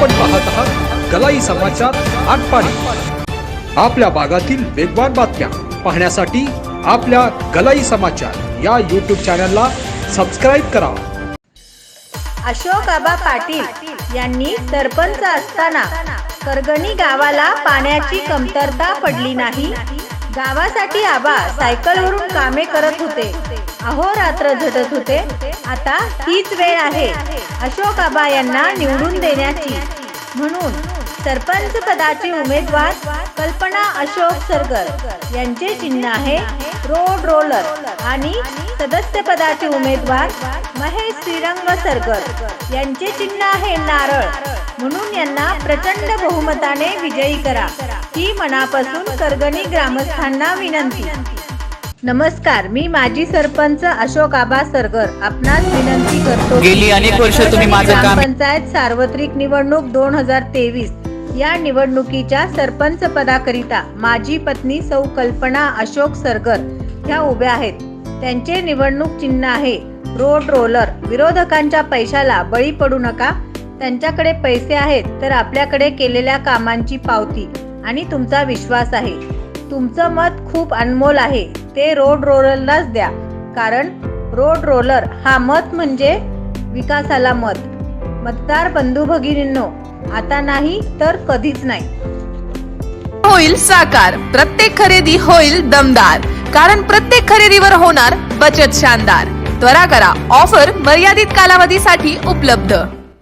आपण पाहत आहात गलाई समाचार आटपाडी. आपल्या भागातील वेगवान बातम्या पाहण्यासाठी आपल्या गलाई समाचार या यूट्यूब चॅनलला सबस्क्राईब करा. अशोक आबा पाटील यांनी सरपंच असताना करगणी गावाला पाण्याची कमतरता पडली नाही. गावासाठी आबा सायकलवरून कामे करत होते. अहोरात्र झटत होते. आता हीच वेळ आहे. अशोक आबा यांना निवडून देण्याची. म्हणून सरपंच पदाचे उमेदवार कल्पना अशोक सरगर यांचे चिन्ह आहे रोड रोलर आणि सदस्य पदाचे उमेदवार महेश श्रीरंग सरगर यांचे चिन्ह आहे नारळ. म्हणून यांना प्रचंड बहुमताने विजयी करा. ही मनापासून करगणी ग्रामस्थांना विनंती. नमस्कार मी माजी सरपंच अशोक आबा सरगर आपणास विनंती करतो गेली अनेक वर्ष तुम्ही माझं काम- पंचायत सार्वत्रिक निवडणूक दोन हजार तेवीस या निवडणुकीच्या सरपंच पदाकरिता माझी पत्नी सौ कल्पना अशोक सरगर ह्या उभ्या आहेत. त्यांचे निवडणूक चिन्ह आहे रोड रोलर विरोधकांच्या पैशाला बळी पडू नका त्यांच्याकडे पैसे आहेत तर आपल्याकडे केलेल्या कामांची पावती आणि तुमचा विश्वास आहे. तुमचं मत खूप अनमोल आहे. ते रोड रोलरलाच द्या. कारण रोड रोलर हा मत म्हणजे विकासाला मत. मतदार बंधू भगिनींनो आता नाही तर कधीच नाही. होईल साकार. प्रत्येक खरेदी होईल दमदार. कारण प्रत्येक खरेदीवर होणार बचत शानदार. त्वरा करा. ऑफर मर्यादित कालावधीसाठी उपलब्ध.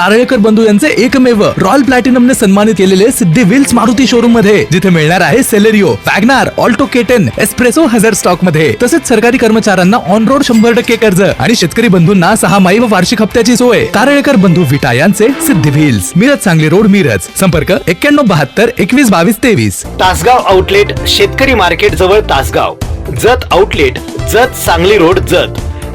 तारळेकर बंधू यांचे एकमेव रॉयल प्लॅटिनमने सन्मानित केलेले सिद्धी व्हील्स मारुती शोरूममध्ये जिथे मिळणार आहे Celerio WagonR Alto K ten Espresso हजर स्टॉकमध्ये तसेच सरकारी कर्मचाऱ्यांना ऑन रोड शंभर टक्के कर्ज आणि शेतकरी बंधूंना सहा माई व वार्षिक हप्त्याची सोय. तारळेकर बंधू विटा यांचे सिद्धी व्हील्स. मिरज सांगली रोड मिरज. संपर्क एक्क्याण्णव बहात्तर एकवीस बावीस तेवीस. तासगाव आउटलेट शेतकरी मार्केट जवळ Tasgaon. Jat outlet Jat Sangli road Jat.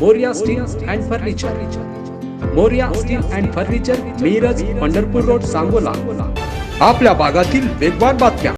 Morya steel and furniture Morya steel and furniture Miraj Pandharpur road Sangola आपल्या भागातील वेगवान बातम्या.